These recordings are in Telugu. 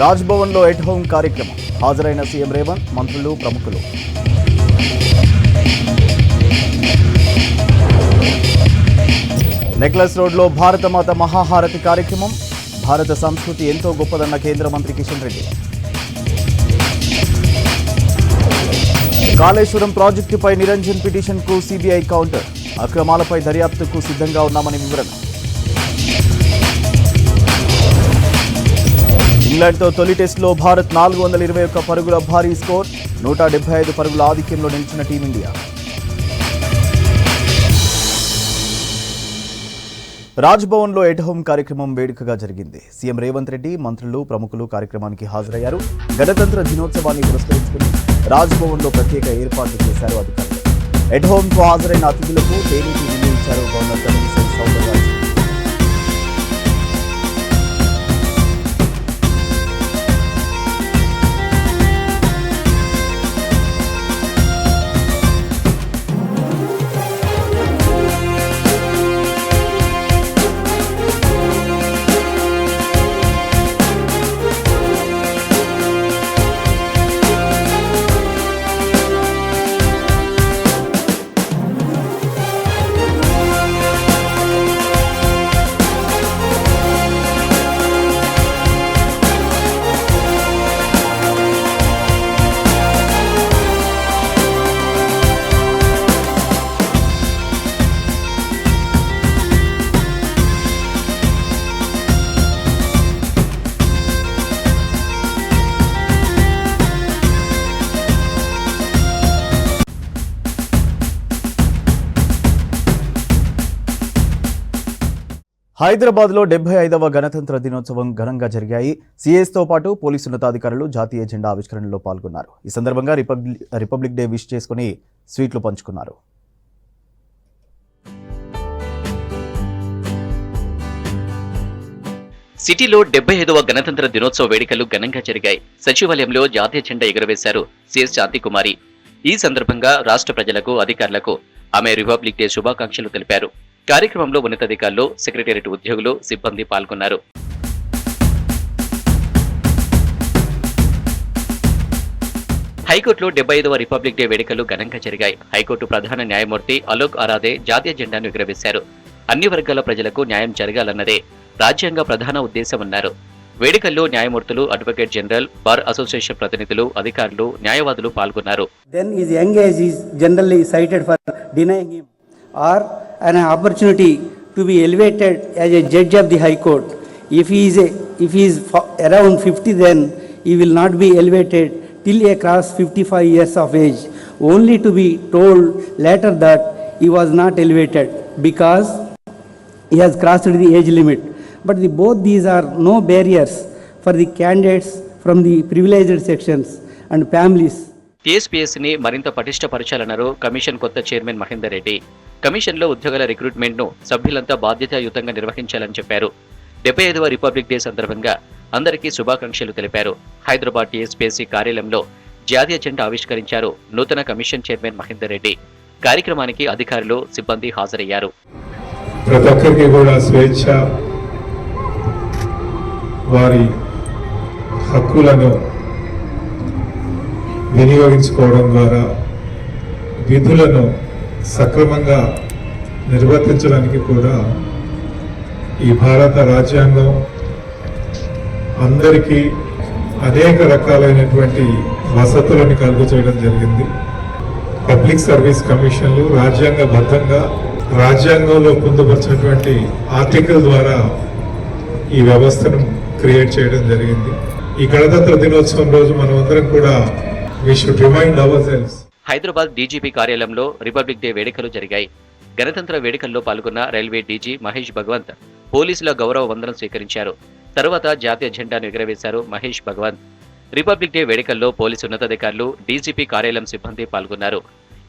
రాజ్భవన్లో ఎట్ హోమ్ కార్యక్రమం. హాజరైన సీఎం రేవంత్ మంత్రులు ప్రముఖులు. నెక్లెస్ రోడ్లో భారతమాత మహాహారతి కార్యక్రమం. భారత సంస్కృతి ఎంతో గొప్పదన్న కేంద్ర మంత్రి కిషన్ రెడ్డి. కాళేశ్వరం ప్రాజెక్టుపై నిరంజన్ పిటిషన్కు సిబిఐ కౌంటర్. అక్రమాలపై దర్యాప్తుకు సిద్ధంగా ఉన్నామని వివరణ. ఇంగ్లాండ్తో తొలి టెస్టులో భారత్ నాలుగు వందల ఇరవై ఒక్క పరుగుల భారీ స్కోర్ నూట డెబ్బై ఐదు పరుగుల ఆధిక్యంలో నిలిచిన టీమిండియా. రాజ్భవన్లో ఎట్ హోమ్ కార్యక్రమం వేడుకగా జరిగింది. సీఎం రేవంత్ రెడ్డి మంత్రులు ప్రముఖులు కార్యక్రమానికి హాజరయ్యారు. గణతంత్ర దినోత్సవాన్ని పురస్కరించుకుని రాజ్భవన్లో ప్రత్యేక ఏర్పాట్లు చేశారు అధికారులు. ఎట్ హోమ్కు హాజరైన అతిథులకు తేనీటి నిర్ణయించారు ఇచ్చారు గవర్నర్ తమిళిసై సౌందరరాజు. హైదరాబాద్లో డెబ్బై ఐదవ గణతంత్ర దినోత్సవం ఘనంగా జరిగాయి. సిఎస్తో పాటు పోలీసు ఉన్నతాధికారులు జాతీయ జెండా ఆవిష్కరణలో పాల్గొన్నారు. ఈ సందర్భంగా రిపబ్లిక్ రిపబ్లిక్ డే విష్ చేసుకుని స్వీట్లు పంచుకున్నారు. సిటీలో డెబ్బై ఐదవ గణతంత్ర దినోత్సవ వేడుకలు ఘనంగా జరిగాయి. సచివాలయంలో జాతీయ జెండా ఎగురవేశారు సిఎస్ శాంతికుమారి ఈ సందర్భంగా రాష్ట్ర ప్రజలకు అధికారులకు ఆమె రిపబ్లిక్ డే శుభాకాంక్షలు తెలిపారు. కార్యక్రమంలో ఉన్నతాధికారులు సెక్రటేరియట్ ఉద్యోగులు సిబ్బంది పాల్గొన్నారు. హైకోర్టులో డెబ్బై ఐదవ రిపబ్లిక్ డే వేడుకలు ఘనంగా జరిగాయి. హైకోర్టు ప్రధాన న్యాయమూర్తి అలోక్ ఆరాధే జాతీయ జెండాను ఎగురవేశారు అన్ని వర్గాల ప్రజలకు న్యాయం జరగాలన్నదే రాజ్యాంగ ప్రధాన ఉద్దేశమన్నారు వేడుకల్లో న్యాయమూర్తులు అడ్వకేట్ జనరల్ బార్ అసోసియేషన్ ప్రతినిధులు అధికారులు న్యాయవాదులు పాల్గొన్నారు. Then his young age is generally cited for denying or an opportunity to be elevated as a judge of the high court if he is a, if he is around 50 then he will not be elevated till he cross 55 years of age only to be told later that he was not elevated because he has crossed the age limit but the, both these are no barriers for the candidates from the privileged sections and families టీఎస్పీఎస్ని మరింత పటిష్టపరచాలన్నారు కమిషన్ కొత్త చైర్మన్ మహేందర్ రెడ్డి కమిషన్లో ఉద్యోగాల రిక్రూట్మెంట్ను సభ్యులంతా బాధ్యతాయుతంగా నిర్వహించాలని చెప్పారు. డెబ్బై ఐదవ రిపబ్లిక్ డే సందర్భంగా అందరికీ శుభాకాంక్షలు తెలిపారు. హైదరాబాద్ టీఎస్పీఎస్సీ కార్యాలయంలో జాతీయ జెండా ఆవిష్కరించారు నూతన కమిషన్ చైర్మన్ మహేందర్ రెడ్డి. కార్యక్రమానికి అధికారులు సిబ్బంది హాజరయ్యారు. ప్రతి ఒక్కరికి కూడా స్వేచ్ఛ వారి హక్కులను వినియోగించుకోవడం ద్వారా విధులను సక్రమంగా నిర్వర్తించడానికి కూడా ఈ భారత రాజ్యాంగం అందరికీ అనేక రకాలైనటువంటి వసతులను కలుగు చేయడం జరిగింది. పబ్లిక్ సర్వీస్ కమిషన్లు రాజ్యాంగబద్ధంగా రాజ్యాంగంలో పొందుపరిచినటువంటి ఆర్టికల్ ద్వారా ఈ వ్యవస్థను క్రియేట్ చేయడం జరిగింది. ఈ గణతంత్ర దినోత్సవం రోజు మనమందరం కూడా we should remind ourselves Hyderabad DGP కార్యాలయంలో రిపబ్లిక్ డే వేడుకలు జరిగాయి. గణతంత్ర వేడుకల్లో పాల్గొన్న రైల్వే డీజీ మహేష్ భగవంత్ పోలీసుల గౌరవ వందనం స్వీకరించారు. తరువాత జాతీయ జెండాను ఎగురవేశారు మహేష్ భగవంత్. రిపబ్లిక్ డే వేడుకల్లో పోలీసు ఉన్నతాధికారులు డీజీపీ కార్యాలయం సిబ్బంది పాల్గొన్నారు.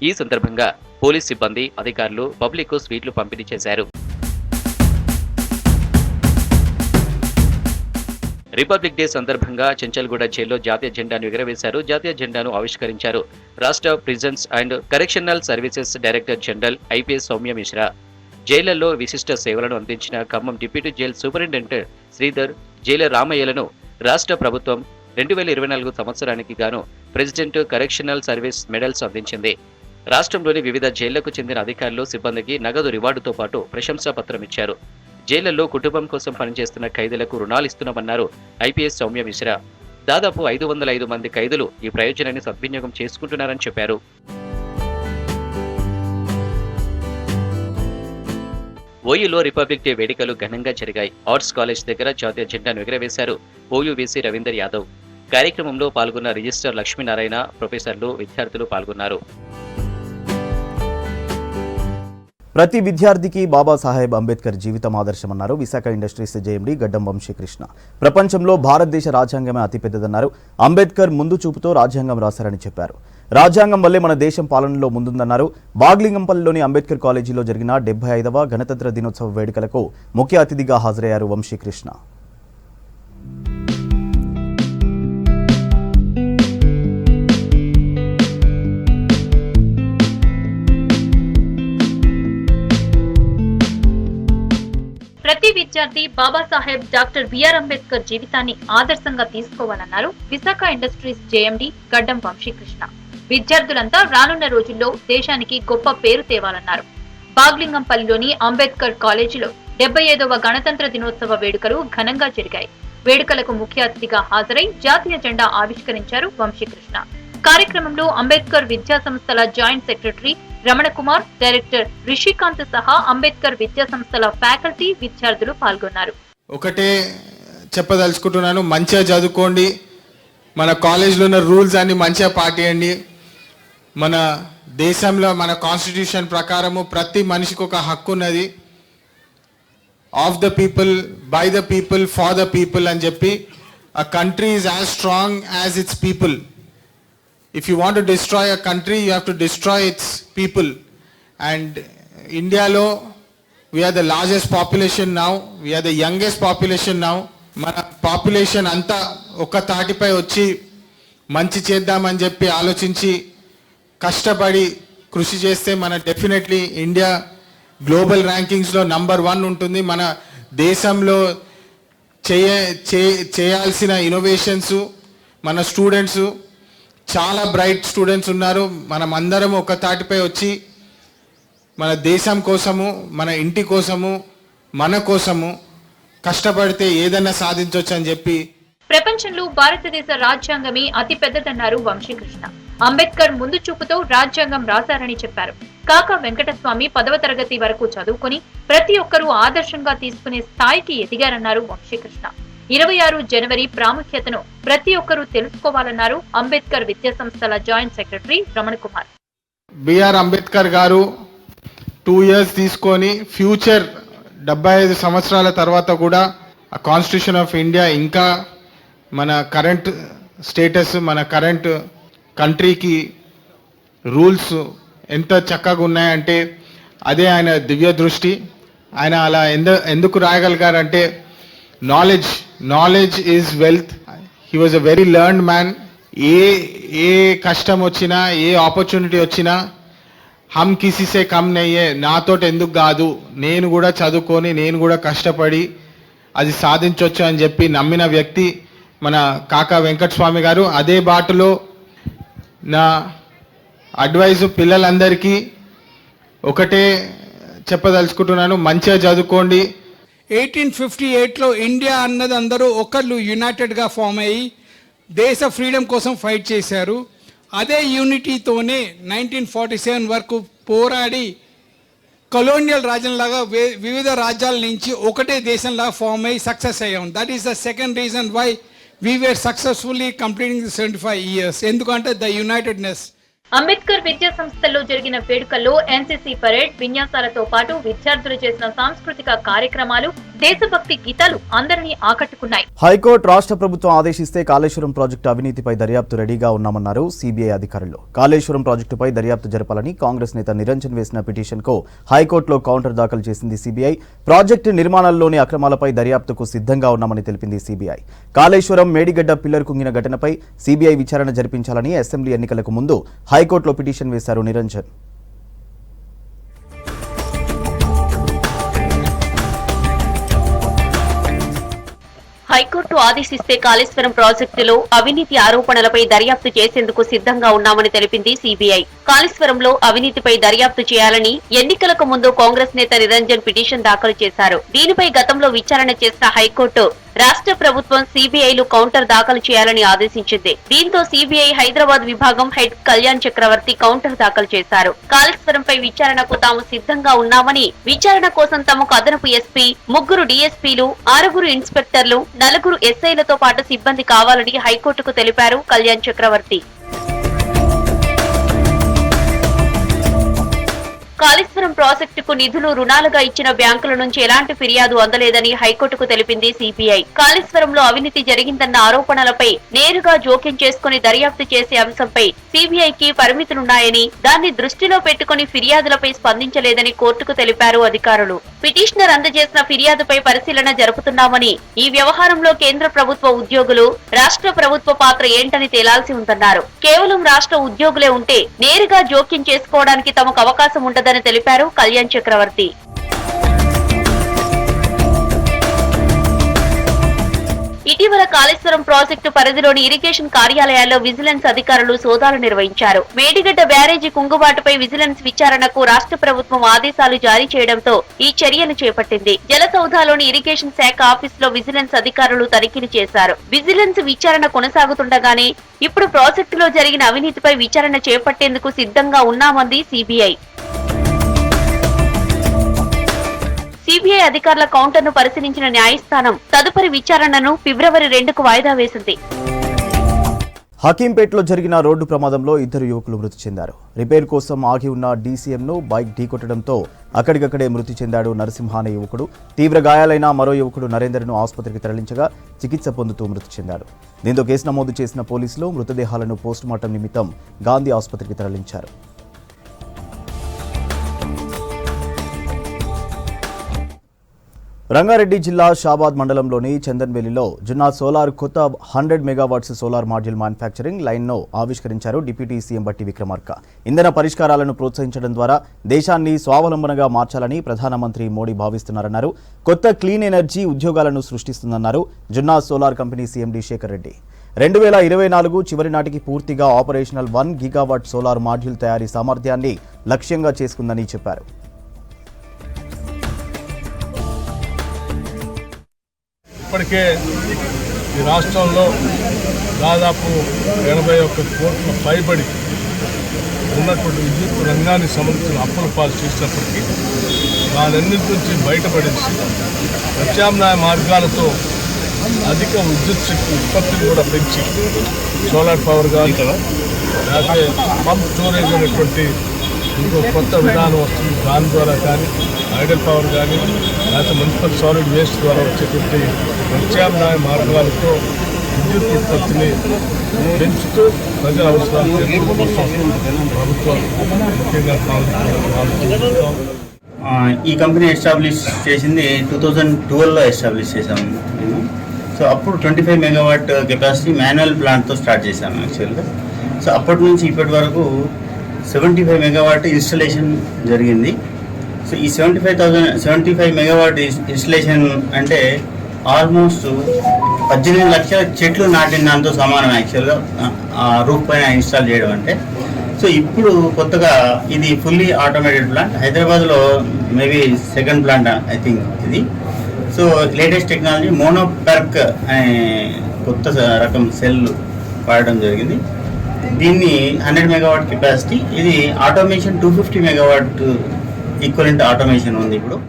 ఈ సందర్భంగా పోలీస్ సిబ్బంది అధికారులు పబ్లిక్ స్వీట్లు పంపిణీ చేశారు. రిపబ్లిక్ డే సందర్భంగా చెంచల్గూడ జైల్లో జాతీయ జెండాను ఎగురవేశారు. జాతీయ జెండాను ఆవిష్కరించారు రాష్ట్ర prisons and correctional services director general IPS Soumya Mishra. జైళ్ళలో విశిష్ట సేవలను అందించిన Khammam deputy jail superintendent Sridhar జైల రామయ్యలను రాష్ట్ర ప్రభుత్వం రెండు వేల ఇరవై నాలుగు సంవత్సరానికి గాను ప్రెసిడెంట్ కరెక్షనల్ సర్వీస్ మెడల్స్ అందించింది. రాష్ట్రంలోని వివిధ జైళ్ళకు చెందిన అధికారులు సిబ్బందికి నగదు రివార్డుతో పాటు ప్రశంసా పత్రం ఇచ్చారు. జైళ్ళలో కుటుంబం కోసం పనిచేస్తున్న ఖైదీలకు రుణాలు ఇస్తున్నామన్నారు ఐపీఎస్ సౌమ్య మిశ్రా. దాదాపు ఐదు వందల ఐదు మంది ఖైదీలు ఈ ప్రయోజనాన్ని సద్వినియోగం చేసుకుంటున్నారని చెప్పారు. ఓయూలో రిపబ్లిక్ డే వేడుకలు ఘనంగా జరిగాయి. ఆర్ట్స్ కాలేజ్ దగ్గర జాతీయ జెండాను ఎగురవేశారు ఓయూవీసీ రవీందర్ యాదవ్. కార్యక్రమంలో పాల్గొన్న రిజిస్టర్ లక్ష్మీనారాయణ ప్రొఫెసర్లు విద్యార్థులు పాల్గొన్నారు. ప్రతి విద్యార్థికి బాబాసాహెబ్ అంబేద్కర్ జీవితం ఆదర్శమన్నారు. విశాఖ ఇండస్ట్రీస్ జేఎండి గడ్డం వంశీకృష్ణ. ప్రపంచంలో భారతదేశ రాజ్యాంగమే అతిపెద్దదన్నారు. అంబేద్కర్ ముందు చూపుతో రాజ్యాంగం రాశారని చెప్పారు. రాజ్యాంగం వల్లే మన దేశం పాలనలో ముందుందన్నారు. బాగ్లింగంపల్లిలోని అంబేద్కర్ కాలేజీలో జరిగిన డెబ్బై ఐదవ గణతంత్ర దినోత్సవ వేడుకలకు ముఖ్య అతిథిగా హాజరయ్యారు వంశీకృష్ణ. ప్రతి విద్యార్థి బాబాసాహెబ్ డాక్టర్ బిఆర్ అంబేద్కర్ జీవితాన్ని ఆదర్శంగా తీసుకోవాలన్నారు విశాఖ ఇండస్ట్రీస్ జేఎండి గడ్డం వంశీకృష్ణ. విద్యార్థులంతా రానున్న రోజుల్లో దేశానికి గొప్ప పేరు తేవాలన్నారు. బాగ్లింగంపల్లిలోని అంబేద్కర్ కాలేజీలో డెబ్బై ఐదవ గణతంత్ర దినోత్సవ వేడుకలు ఘనంగా జరిగాయి. వేడుకలకు ముఖ్య అతిథిగా హాజరై జాతీయ జెండా ఆవిష్కరించారు వంశీకృష్ణ. కార్యక్రమంలో అంబేద్కర్ విద్యా సంస్థల joint secretary Ramana Kumar director Rishikanth సహా అంబేద్కర్ విద్యా సంస్థల ఫ్యాకల్టీ విద్యార్థులు పాల్గొన్నారు. ఒకటే చెప్పదలుచుకుంటున్నాను మంచిగా చదువుకోండి. మన కాలేజ్లో ఉన్న రూల్స్ అన్ని మంచిగా పాటియండి మన దేశంలో మన కాన్స్టిట్యూషన్ ప్రకారము ప్రతి మనిషికి ఒక హక్కు ఉన్నది. Of the people by the people for the people అని చెప్పి a country is as strong as its people if you want to destroy a country, you have to destroy its people. And ఇండియాలో we are the largest population now, we are the youngest population now. మన పాపులేషన్ అంతా ఒక తాటిపై వచ్చి మంచి చేద్దామని చెప్పి ఆలోచించి కష్టపడి కృషి చేస్తే మన డెఫినెట్లీ ఇండియా గ్లోబల్ ర్యాంకింగ్స్లో నంబర్ వన్ ఉంటుంది మన దేశంలో చేయ చే- చేయాల్సిన ఇన్నోవేషన్స్ మన స్టూడెంట్స్ చాలా బ్రైట్ స్టూడెంట్స్ ఉన్నారు. మనం అందరం ఒక తాటిపై వచ్చి మన దేశం కోసము మన ఇంటి కోసము మన కోసము కష్టపడితే ఏదన్నా సాధించవచ్చు అని చెప్పి ప్రపంచంలో భారతదేశ రాజ్యాంగమే అతి పెద్దదన్నారు వంశీకృష్ణ. అంబేద్కర్ ముందు చూపుతో రాజ్యాంగం రాశారని చెప్పారు. కాక వెంకటస్వామి పదవ తరగతి వరకు చదువుకుని ప్రతి ఒక్కరూ ఆదర్శంగా తీసుకునే స్థాయికి ఎదిగారన్నారు వంశీకృష్ణ. ఇరవై ఆరు జనవరి ప్రాముఖ్యతను ప్రతి ఒక్కరూ తెలుసుకోవాలన్నారు అంబేద్కర్ విద్యా సంస్థల joint secretary Ramana Kumar. BR Ambedkar గారు టూ ఇయర్స్ తీసుకొని ఫ్యూచర్ డెబ్బై ఐదు సంవత్సరాల తర్వాత కూడా కాన్స్టిట్యూషన్ ఆఫ్ ఇండియా ఇంకా మన కరెంట్ స్టేటస్ మన కరెంట్ కంట్రీకి రూల్స్ ఎంత చక్కగా ఉన్నాయంటే అదే ఆయన దివ్య దృష్టి ఆయన అలా ఎందు ఎందుకు రాయగలిగారంటే knowledge knowledge is wealth he was a very learned man ఏ ఏ కష్టం వచ్చినా ఏ ఆపర్చునిటీ వచ్చినా హమ్ కిసిసే కమ్ నయ్యే నాతోటి ఎందుకు కాదు నేను కూడా చదువుకొని నేను కూడా కష్టపడి అది సాధించవచ్చు అని చెప్పి నమ్మిన వ్యక్తి మన కాకా వెంకటస్వామి గారు. అదే బాటలో నా అడ్వైజు పిల్లలందరికీ ఒకటే చెప్పదలుచుకుంటున్నాను. మంచిగా చదువుకోండి. ఎయిటీన్ ఫిఫ్టీ ఎయిట్లో ఇండియా అన్నది అందరూ ఒకళ్ళు యునైటెడ్గా ఫామ్ అయ్యి దేశ ఫ్రీడమ్ కోసం ఫైట్ చేశారు. అదే యూనిటీతోనే నైన్టీన్ ఫార్టీ సెవెన్ వరకు పోరాడి కొలోనియల్ రాజ్యంలాగా వివిధ రాజ్యాల నుంచి ఒకటే దేశంలాగా ఫామ్ అయ్యి సక్సెస్ అయ్యాం. That is the second reason why we were successfully completing the seventy five years ఎందుకంటే ద యునైటెడ్నెస్ అంబేద్కర్ విద్యా సంస్థల్లో జరిగిన వేడుకల్లో ఎన్సీసీ పరేడ్ విన్యాసాలతో పాటు విద్యార్థులు చేసిన సాంస్కృతిక కార్యక్రమాలు దేశభక్తి గీతాలు అందరినీ ఆకట్టుకున్నాయి. హైకోర్టు రాష్ట్ర ప్రభుత్వం ఆదేశిస్తే కాళేశ్వరం ప్రాజెక్టు అవినీతిపై దర్యాప్తు రెడీగా ఉన్నామన్నారు సిబిఐ అధికారులు. కాళేశ్వరం ప్రాజెక్టుపై దర్యాప్తు జరపాలని కాంగ్రెస్ నేత నిరంజన్ వేసిన పిటిషన్కు హైకోర్టులో కౌంటర్ దాఖలు చేసింది సిబిఐ. ప్రాజెక్టు నిర్మాణంలోని అక్రమాలపై దర్యాప్తుకు సిద్ధంగా ఉన్నామని తెలిపింది సిబిఐ. కాళేశ్వరం మేడిగడ్డ పిల్లర్ కుంగిన ఘటనపై సిబిఐ విచారణ జరిపించాలని అసెంబ్లీ ఎన్నికలకు ముందు హై హైకోర్టులో పిటిషన్ వేశారు నిరంజన్. హైకోర్టు ఆదేశిస్తే కాళేశ్వరం ప్రాజెక్టులో అవినీతి ఆరోపణలపై దర్యాప్తు చేసేందుకు సిద్ధంగా ఉన్నామని తెలిపింది సిబిఐ. కాళేశ్వరంలో అవినీతిపై దర్యాప్తు చేయాలని ఎన్నికలకు ముందు కాంగ్రెస్ నేత నిరంజన్ పిటిషన్ దాఖలు చేశారు. దీనిపై గతంలో విచారణ చేసిన హైకోర్టు రాష్ట్ర ప్రభుత్వం సిబిఐలు కౌంటర్ దాఖలు చేయాలని ఆదేశించింది. దీంతో సిబిఐ హైదరాబాద్ విభాగం హెడ్ కళ్యాణ్ చక్రవర్తి కౌంటర్ దాఖలు చేశారు. కాళేశ్వరంపై విచారణకు తాము సిద్ధంగా ఉన్నామని విచారణ కోసం తమకు అదనపు ఎస్పీ ముగ్గురు డీఎస్పీలు ఆరుగురు ఇన్స్పెక్టర్లు నలుగురు ఎస్ఐలతో పాటు సిబ్బంది కావాలని హైకోర్టుకు తెలిపారు కళ్యాణ్ చక్రవర్తి. కాళేశ్వరం ప్రాజెక్టుకు నిధులు రుణాలుగా ఇచ్చిన బ్యాంకుల నుంచి ఎలాంటి ఫిర్యాదు అందలేదని హైకోర్టుకు తెలిపింది సిబిఐ కాళేశ్వరంలో అవినీతి జరిగిందన్న ఆరోపణలపై నేరుగా జోక్యం చేసుకుని దర్యాప్తు చేసే అంశంపై సిబిఐకి పరిమితులున్నాయని దాన్ని దృష్టిలో పెట్టుకుని ఫిర్యాదులపై స్పందించలేదని కోర్టుకు తెలిపారు అధికారులు. పిటిషనర్ అందజేసిన ఫిర్యాదుపై పరిశీలన జరుపుతున్నామని ఈ వ్యవహారంలో కేంద్ర ప్రభుత్వ ఉద్యోగులు రాష్ట్ర ప్రభుత్వ పాత్ర ఏంటని తేలాల్సి ఉందన్నారు. కేవలం రాష్ట్ర ఉద్యోగులే ఉంటే నేరుగా జోక్యం చేసుకోవడానికి తమకు అవకాశం ఉండదని తెలిపారు కళ్యాణ్ చక్రవర్తి. ఇటీవల కాళేశ్వరం ప్రాజెక్టు పరిధిలోని ఇరిగేషన్ కార్యాలయాల్లో విజిలెన్స్ అధికారులు సోదాలు నిర్వహించారు. మేడిగడ్డ బ్యారేజీ కుంగుబాటుపై విజిలెన్స్ విచారణకు రాష్ట్ర ప్రభుత్వం ఆదేశాలు జారీ చేయడంతో ఈ చర్యలు చేపట్టింది. జలసౌధాలోని ఇరిగేషన్ శాఖ ఆఫీసులో విజిలెన్స్ అధికారులు తనిఖీలు చేశారు. విజిలెన్స్ విచారణ కొనసాగుతుండగానే ఇప్పుడు ప్రాజెక్టులో జరిగిన అవినీతిపై విచారణ చేపట్టేందుకు సిద్ధంగా ఉన్నామంది సిబిఐ. సిబిఐ అధికారుల కౌంటర్ను పరిశీలించిన న్యాయస్థానం తదుపరి విచారణను ఫిబ్రవరి రెండుకు వాయిదా వేసింది. హకీంపేటలో జరిగిన రోడ్డు ప్రమాదంలో ఇద్దరు యువకులు మృతి చెందారు. రిపేర్ కోసం ఆగి ఉన్న డీసీఎంను బైక్ ఢీకొట్టడంతో అక్కడికక్కడే మృతి చెందాడు నరసింహ అనే యువకుడు. తీవ్ర గాయాలైన మరో యువకుడు నరేందర్ను ఆసుపత్రికి తరలించగా చికిత్స పొందుతూ మృతి చెందాడు. దీంతో కేసు నమోదు చేసిన పోలీసులు మృతదేహాలను పోస్టుమార్టం నిమిత్తం గాంధీ ఆసుపత్రికి తరలించారు. రంగారెడ్డి జిల్లా షాబాద్ మండలంలోని చందన్వెల్లిలో జున్నా సోలార్ కొత్త hundred megawatts solar module manufacturing లైన్ను ఆవిష్కరించారు డిప్యూటీ సీఎం బట్టి విక్రమార్క. ఇంధన పరిష్కారాలను ప్రోత్సహించడం ద్వారా దేశాన్ని స్వావలంబనగా మార్చాలని ప్రధానమంత్రి మోడీ భావిస్తున్నారన్నారు. కొత్త క్లీన్ ఎనర్జీ ఉద్యోగాలను సృష్టిస్తుందన్నారు Junna solar company CMD Shekar Reddy. రెండు వేల ఇరవై నాలుగు చివరి నాటికి పూర్తిగా operational one gigawatt solar module తయారీ సామర్థ్యాన్ని లక్ష్యంగా చేసుకుందని చెప్పారు. ఇప్పటికే ఈ రాష్ట్రంలో దాదాపు ఎనభై ఒక్క కోట్ల పైబడి ఉన్నటువంటి విద్యుత్ రంగానికి సంబంధించిన అప్పుల పాలు చేసినప్పటికీ దానన్నింటి నుంచి బయటపడేసి ప్రత్యామ్నాయ మార్గాలతో అధిక విద్యుత్ శక్తి ఉత్పత్తిని కూడా పెంచి సోలార్ పవర్ కానీ లేకపోతే పంప్ స్టోరేజ్ అనేటువంటి ఇంకో కొత్త విధానం వస్తుంది. దాని ద్వారా కానీ ఐడల్ పవర్ కానీ లేకపోతే మున్సిపల్ సాలిడ్ వేస్ట్ ద్వారా వచ్చేటువంటి ప్రత్యామ్నాయ మార్గాలతో విద్యుత్ ఉత్పత్తిని పెంచుతూ ప్రజల అవసరాలు ప్రభుత్వం ముఖ్యంగా ఈ కంపెనీ ఎస్టాబ్లిష్ చేసింది టూ థౌజండ్ ట్వెల్వ్లో ఎస్టాబ్లిష్ చేసాము మేము. సో అప్పుడు twenty five megawatt capacity manual ప్లాంట్తో start చేసాము యాక్చువల్గా. సో అప్పటి నుంచి ఇప్పటి వరకు సెవెంటీ ఫైవ్ మెగావాట్ ఇన్స్టలేషన్ జరిగింది. సో ఈ seventy five thousand seventy five megawatt installation అంటే ఆల్మోస్ట్ పద్దెనిమిది లక్షల చెట్లు నాటిన దాంతో సమానం యాక్చువల్గా ఆ రూఫ్ పైన ఇన్స్టాల్ చేయడం అంటే. సో ఇప్పుడు కొత్తగా ఇది ఫుల్లీ ఆటోమేటెడ్ ప్లాంట్ హైదరాబాద్లో maybe second plant I think ఇది. సో లేటెస్ట్ టెక్నాలజీ మోనోపెర్క్ అనే కొత్త రకం సెల్ వాడడం జరిగింది. దీన్ని హండ్రెడ్ మెగావాట్ కెపాసిటీ ఇది automation two fifty megawatt equivalent automation ఉంది ఇప్పుడు.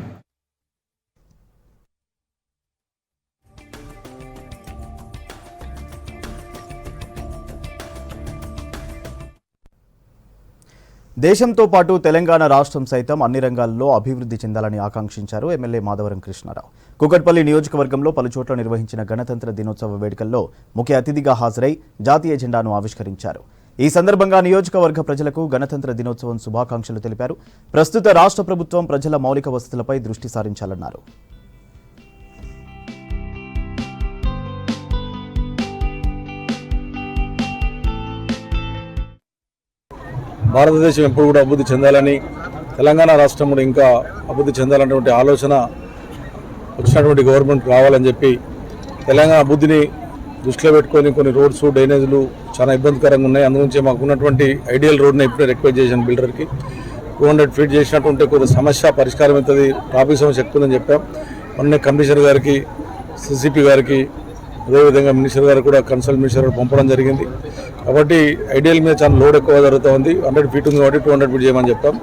దేశంతో పాటు తెలంగాణ రాష్ట్రం సైతం అన్ని రంగాల్లో అభివృద్ధి చెందాలని ఆకాంక్షించారు ఎమ్మెల్యే మాధవరం కృష్ణారావు. కుకట్పల్లి నియోజకవర్గంలో పలుచోట్ల నిర్వహించిన గణతంత్ర దినోత్సవ వేడుకల్లో ముఖ్య అతిథిగా హాజరై జాతీయ జెండాను ఆవిష్కరించారు. ఈ సందర్భంగా నియోజకవర్గ ప్రజలకు గణతంత్ర దినోత్సవం శుభాకాంక్షలు తెలిపారు. ప్రస్తుత రాష్ట్ర ప్రభుత్వం ప్రజల మౌలిక వసతులపై దృష్టి సారించాలన్నారు. భారతదేశం ఎప్పుడు కూడా అభివృద్ధి చెందాలని తెలంగాణ రాష్ట్రం కూడా ఇంకా అభివృద్ధి చెందాలన్నటువంటి ఆలోచన వచ్చినటువంటి గవర్నమెంట్ రావాలని చెప్పి తెలంగాణ అభివృద్ధిని దృష్టిలో పెట్టుకొని కొన్ని రోడ్స్ డ్రైనేజీలు చాలా ఇబ్బందికరంగా ఉన్నాయి. అందుగురించి మాకున్నటువంటి ఐడియల్ రోడ్ని ఇప్పుడే రిక్వెస్ట్ చేశాను బిల్డర్కి టూ హండ్రెడ్ ఫీట్ చేసినట్టు ఉంటే కొంత సమస్య పరిష్కారం అవుతుంది ట్రాఫిక్ సమస్య ఎక్కువ ఉందని చెప్పాం. మొన్న కమిషనర్ గారికి సిసిపి గారికి అదేవిధంగా మినిస్టర్ గారు కూడా కన్సల్ట్ మినిస్టర్ గారు పంపడం జరిగింది. కాబట్టి ఐడియల్ మీద చాలా లోడ్ ఎక్కువ జరుగుతూ ఉంది హండ్రెడ్ ఫీట్ ఉంది కాబట్టి టూ హండ్రెడ్ ఫీట్ చేయమని చెప్పాం.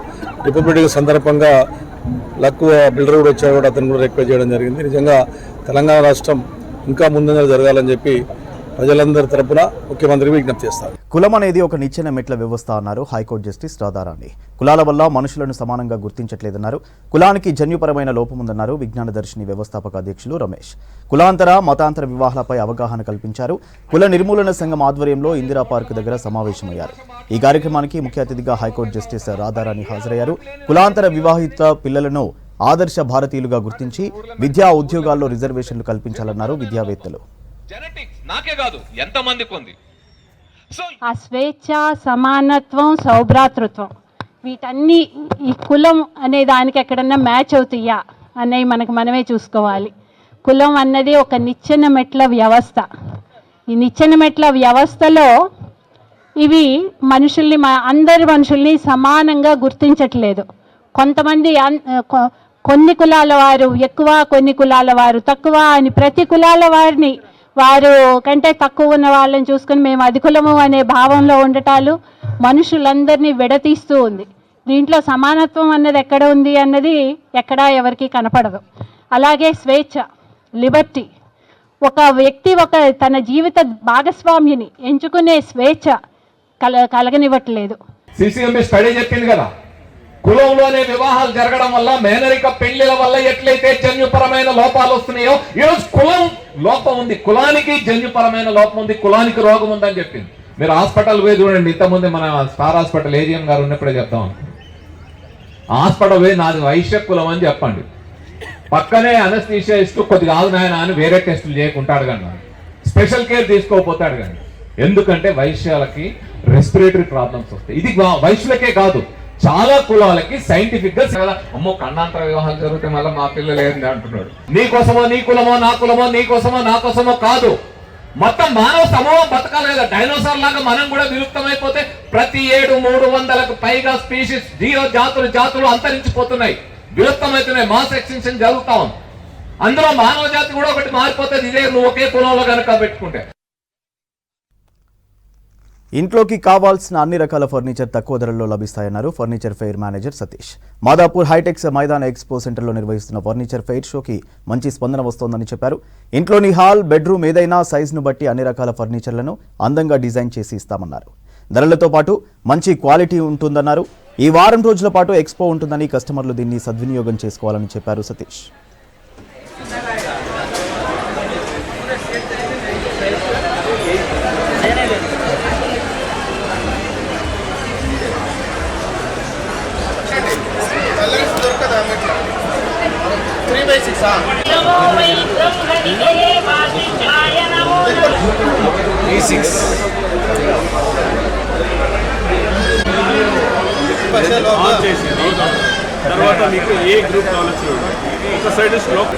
రిపబ్లిక్ సందర్భంగా లక్కువ బిల్డర్ కూడా వచ్చాడు కూడా అతను కూడా రిక్వెస్ట్ చేయడం జరిగింది. నిజంగా తెలంగాణ రాష్ట్రం ఇంకా ముందంగా జరగాలని చెప్పి ప్రజలందరి తరపున ముఖ్యమంత్రికి విజ్ఞప్తి చేస్తారు. కులం అనేది ఒక నిచ్చెన మెట్ల వ్యవస్థ అన్నారు హైకోర్టు జస్టిస్ రాధారాణి. కులాల వల్ల మనుషులను సమానంగా గుర్తించట్లేదన్నారు. కులానికి జన్యుపరమైన లోపముందన్నారు విజ్ఞాన దర్శిని వ్యవస్థాపక అధ్యక్షులు రమేష్. కులాంతర మతాంతర వివాహాలపై అవగాహన కల్పించారు. కుల నిర్మూలన సంఘం ఆధ్వర్యంలో ఇందిరా పార్క్ దగ్గర సమావేశమయ్యారు. ఈ కార్యక్రమానికి ముఖ్య అతిథిగా హైకోర్టు జస్టిస్ రాధారాణి హాజరయ్యారు. కులాంతర వివాహిత పిల్లలను ఆదర్శ భారతీయులుగా గుర్తించి విద్యా ఉద్యోగాల్లో రిజర్వేషన్లు కల్పించాలన్నారు విద్యావేత్తలు. జెనెటిక్స్ నాకే కాదు ఎంతమందికి ఉంది ఆ స్వేచ్ఛ సమానత్వం సౌభ్రాతృత్వం వీటన్ని ఈ కులం అనే దానికి ఎక్కడన్నా మ్యాచ్ అవుతాయా అనేవి మనకు మనమే చూసుకోవాలి. కులం అన్నది ఒక నిచ్చెన మెట్ల వ్యవస్థ. ఈ నిచ్చెన మెట్ల వ్యవస్థలో ఇవి మనుషుల్ని అందరి మనుషుల్ని సమానంగా గుర్తించట్లేదు. కొంతమంది అన్- కొన్ని కులాల వారు ఎక్కువ కొన్ని కులాల వారు తక్కువ అని ప్రతి కులాల వారిని వారు కంటే తక్కువ ఉన్న వాళ్ళని చూసుకుని మేము అధికులము అనే భావంలో ఉండటాలు మనుషులందరినీ విడతీస్తూ ఉంది. దీంట్లో సమానత్వం అన్నది ఎక్కడ ఉంది అన్నది ఎక్కడా ఎవరికి కనపడదు. అలాగే స్వేచ్ఛ లిబర్టీ. ఒక వ్యక్తి ఒక తన జీవిత భాగస్వామిని ఎంచుకునే స్వేచ్ఛ కల కలగనివ్వట్లేదు. సిసిఎంబి స్టడీ చెప్పింది కదా. కులంలోనే వివాహాలు జరగడం వల్ల మేనరిక పెళ్ళిల వల్ల ఎట్లయితే జన్యుపరమైన లోపాలు వస్తున్నాయో ఈరోజు కులం లోపం ఉంది కులానికి జన్యుపరమైన లోపం ఉంది కులానికి రోగం ఉందని చెప్పింది. మీరు హాస్పిటల్ పోయి చూడండి ఇంతకుముందు మన స్టార్ హాస్పిటల్ ఏజిఎం గారు ఉన్నప్పుడే చెప్తాం. హాస్పిటల్ పోయి నాది వైశ్య కులం అని చెప్పండి. పక్కనే అనస్థీషియా ఇస్తూ కొద్దిగా ఆగు నాయన అని వేరే టెస్టులు చేయకుంటాడు కానీ స్పెషల్ కేర్ తీసుకోకపోతే కానీ ఎందుకంటే వైశ్యాలకి రెస్పిరేటరీ ప్రాబ్లమ్స్ వస్తాయి. ఇది వైశ్యులకే కాదు చాలా కులాలకి సైంటిఫిక్గా అమ్మో కన్నాంతర వివాహాలు జరిగితే మళ్ళీ మా పిల్లలు ఏంది అంటున్నాడు. నీ కోసమో నీ కులమో నా కులమో నీ కోసమో నా కోసమో కాదు. మొత్తం మానవ సమూహం బతకాలి కదా డైనోసార్ లాగా మనం కూడా విలుప్తమైపోతే ప్రతి ఏడు మూడు వందలకు పైగా స్పీషీస్ జీరో జాతులు జాతులు అంతరించిపోతున్నాయి. విలుప్తమవుతున్నాయి మాస్ ఎక్స్టెన్షన్ జరుగుతా ఉంది. అందులో మానవ జాతి కూడా ఒకటి మారిపోతుంది ఇదే నువ్వు ఒకే కులంలో కనుక పెట్టుకుంటే. ఇంట్లోకి కావాల్సిన అన్ని రకాల ఫర్నిచర్ తక్కువ ధరల్లో లభిస్తాయన్నారు furniture fair manager Satish. Madhapur Hitex మైదాన ఎక్స్పో సెంటర్లో నిర్వహిస్తున్న ఫర్నిచర్ ఫెయిర్ షోకి మంచి స్పందన వస్తోందని చెప్పారు. ఇంట్లోని హాల్ బెడ్రూమ్ ఏదైనా సైజును బట్టి అన్ని రకాల ఫర్నిచర్లను అందంగా డిజైన్ చేసి ఇస్తామన్నారు. ధరలతో పాటు మంచి క్వాలిటీ ఉంటుందన్నారు. ఈ వారం రోజుల పాటు ఎక్స్పో ఉంటుందని కస్టమర్లు దీన్ని సద్వినియోగం చేసుకోవాలని చెప్పారు సతీష్. తర్వాత మీకు ఏ గ్రూప్ కావాల్సి ఒక side slope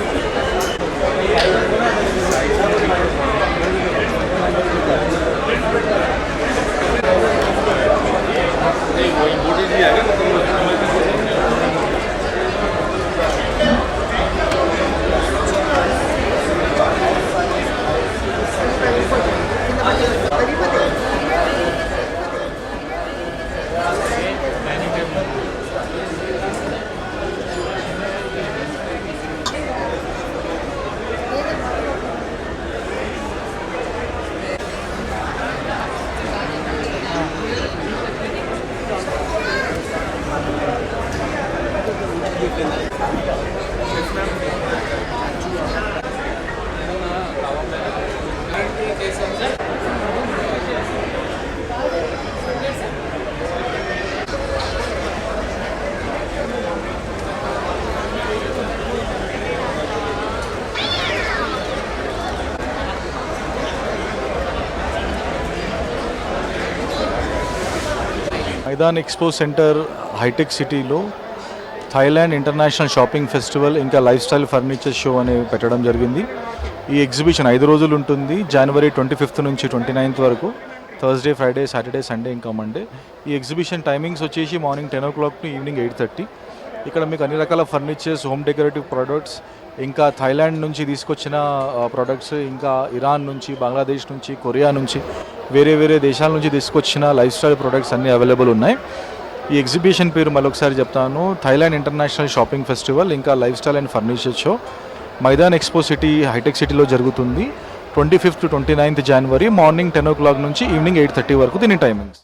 Maidan expo centre hitech సిటీలో థాయిలాండ్ ఇంటర్నేషనల్ షాపింగ్ ఫెస్టివల్ ఇంకా లైఫ్ స్టైల్ ఫర్నిచర్ షో అని పెట్టడం జరిగింది. ఈ ఎగ్జిబిషన్ ఐదు రోజులు ఉంటుంది. జనవరి ట్వంటీ ఫిఫ్త్ నుంచి ట్వంటీ నైన్త్ వరకు. థర్స్డే ఫ్రైడే సాటర్డే సండే ఇంకా మండే ఈ ఎగ్జిబిషన్ టైమింగ్స్ వచ్చేసి morning ten o'clock to evening eight thirty. ఇక్కడ మీకు అన్ని రకాల ఫర్నిచర్స్ హోమ్ డెకరేటివ్ ప్రోడక్ట్స్ ఇంకా థైలాండ్ నుంచి తీసుకొచ్చిన ప్రొడక్ట్స్ ఇంకా ఇరాన్ నుంచి బంగ్లాదేశ్ నుంచి కొరియా నుంచి వేరే వేరే దేశాల నుంచి తీసుకొచ్చిన లైఫ్ స్టైల్ ప్రొడక్ట్స్ అన్నీ అవైలబుల్ ఉన్నాయి. ఈ ఎగ్జిబిషన్ పేరు మరొకసారి చెప్తాను. థైలాండ్ ఇంటర్నేషనల్ షాపింగ్ ఫెస్టివల్ ఇంకా lifestyle and furniture show Maidan expo city hitech సిటీలో జరుగుతుంది. ట్వంటీ ఫిఫ్త్ ట్వంటీ నైన్త్ జనవరి మార్నింగ్ టెన్ ఓ క్లాక్ నుంచి ఈవినింగ్ ఎయిట్ థర్టీ వరకు దీని టైమింగ్స్